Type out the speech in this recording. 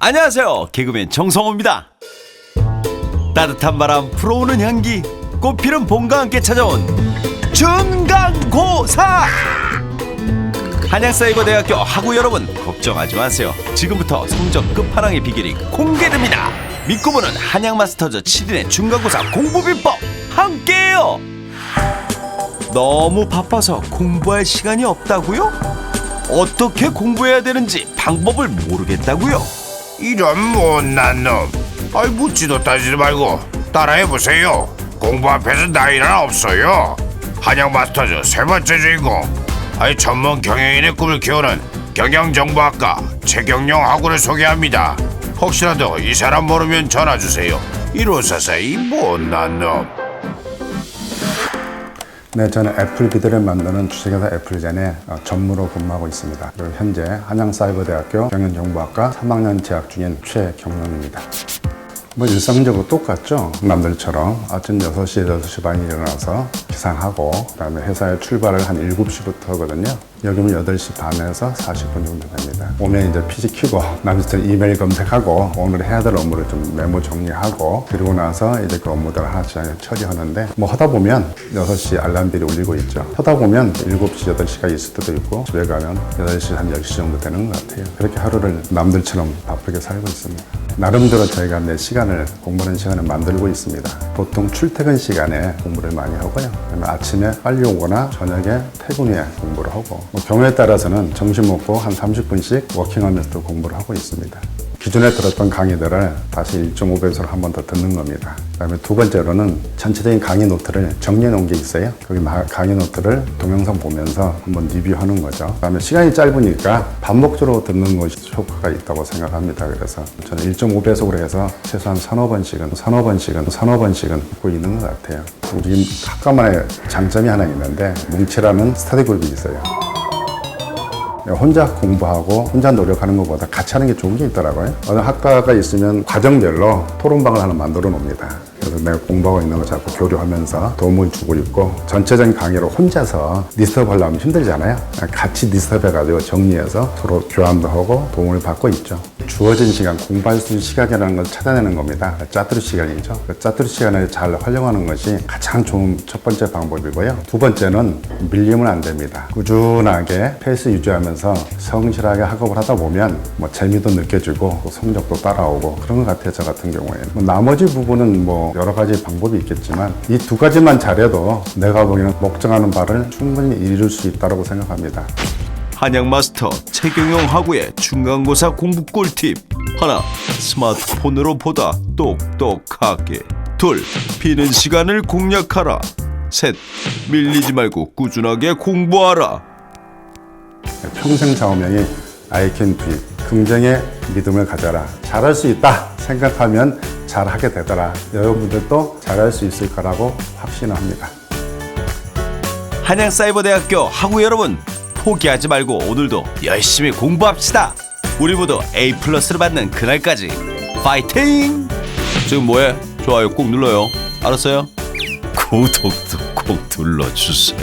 안녕하세요. 개그맨 정성호입니다. 따뜻한 바람 불어오는 향기 꽃피는 봄과 함께 찾아온 중간고사! 한양사이버대학교 학우 여러분 걱정하지 마세요. 지금부터 성적 끝판왕의 비결이 공개됩니다. 믿고 보는 한양마스터즈 7인의 중간고사 공부 비법 함께해요! 너무 바빠서 공부할 시간이 없다고요? 어떻게 공부해야 되는지 방법을 모르겠다고요? 이런 못난 놈. 아이 묻지도 따지지 말고 따라해보세요. 공부 앞에서 나이는 없어요. 한양 마스터즈 세 번째 주인공. 아이 전문 경영인의 꿈을 키우는 경영정보학과 최경영 학우를 소개합니다. 혹시라도 이 사람 모르면 전화 주세요. 이로사사 이 못난 놈. 네, 저는 애플 비디오를 만드는 주식회사 애플젠에 어, 전무로 근무하고 있습니다. 그리고 현재 한양사이버대학교 경영정보학과 3학년 재학 중인 최경영입니다. 뭐 일상적으로 똑같죠. 남들처럼 아침 6시, 6시 반에 일어나서 기상하고 그 다음에 회사에 출발을 한 7시부터 하거든요. 여기면 8시 반에서 40분 정도 됩니다. 오면 이제 켜고 남들처럼 이메일 검색하고 오늘 해야 될 업무를 좀 메모 정리하고 그리고 나서 이제 그 업무들을 하나씩 처리하는데 뭐 하다 보면 6시 알람벨이 울리고 있죠. 하다 보면 7시, 8시가 있을 때도 있고 집에 가면 8시, 한 10시 정도 되는 것 같아요. 그렇게 하루를 남들처럼 바쁘게 살고 있습니다. 나름대로 저희가 내 시간을 공부하는 시간을 만들고 있습니다. 보통 출퇴근 시간에 공부를 많이 하고요. 아침에 빨리 오거나 저녁에 퇴근 후에 공부를 하고 뭐 경우에 따라서는 점심 먹고 한 30분씩 워킹하면서도 공부를 하고 있습니다. 기존에 들었던 강의들을 다시 1.5배속으로 한 번 더 듣는 겁니다. 그 다음에 두 번째로는 전체적인 강의 노트를 정리해 놓은 게 있어요. 거기 마- 강의 노트를 동영상 보면서 한번 리뷰하는 거죠. 그 다음에 시간이 짧으니까 반복적으로 듣는 것이 효과가 있다고 생각합니다. 그래서 저는 1.5배속으로 해서 최소한 서너 번씩은 서너 번씩은 서너 번씩은 듣고 있는 것 같아요. 우리 학과만의 장점이 하나 있는데 뭉치라는 스터디 그룹이 있어요. 혼자 공부하고 혼자 노력하는 것보다 같이 하는 게 좋은 게 있더라고요. 어느 학과가 있으면 과정별로 토론방을 하나 만들어 놉니다. 그래서 내가 공부하고 있는 거 자꾸 교류하면서 도움을 주고 있고 전체적인 강의로 혼자서 리스트업 하려면 힘들잖아요. 같이 리스트업 해가지고 정리해서 서로 교환도 하고 도움을 받고 있죠. 주어진 시간, 공부할 수 있는 시간이라는 걸 찾아내는 겁니다. 짜투리 시간이죠. 그 짜투리 시간을 잘 활용하는 것이 가장 좋은 첫 번째 방법이고요. 두 번째는 밀리면 안 됩니다. 꾸준하게 페이스 유지하면서 성실하게 학업을 하다 보면 뭐 재미도 느껴지고 또 성적도 따라오고 그런 것 같아요. 저 같은 경우에는. 뭐 나머지 부분은 뭐 여러 가지 방법이 있겠지만 이 두 가지만 잘해도 내가 보기에는 목적하는 바를 충분히 이룰 수 있다고 생각합니다. 한양 마스터 최경영 학우의 중간고사 공부 꿀팁 하나 스마트폰으로 보다 똑똑하게 둘 비는 시간을 공략하라 셋 밀리지 말고 꾸준하게 공부하라 평생 좌우명이 I can do it. 긍정의 믿음을 가져라. 잘할 수 있다 생각하면 잘 하게 되더라. 여러분들도 잘할 수 있을 거라고 확신합니다. 한양사이버대학교 학우 여러분 포기하지 말고 오늘도 열심히 공부합시다. 우리 모두 A 플러스를 받는 그날까지 파이팅! 지금 뭐해? 좋아요 꼭 눌러요. 알았어요? 구독도 꼭 눌러주세요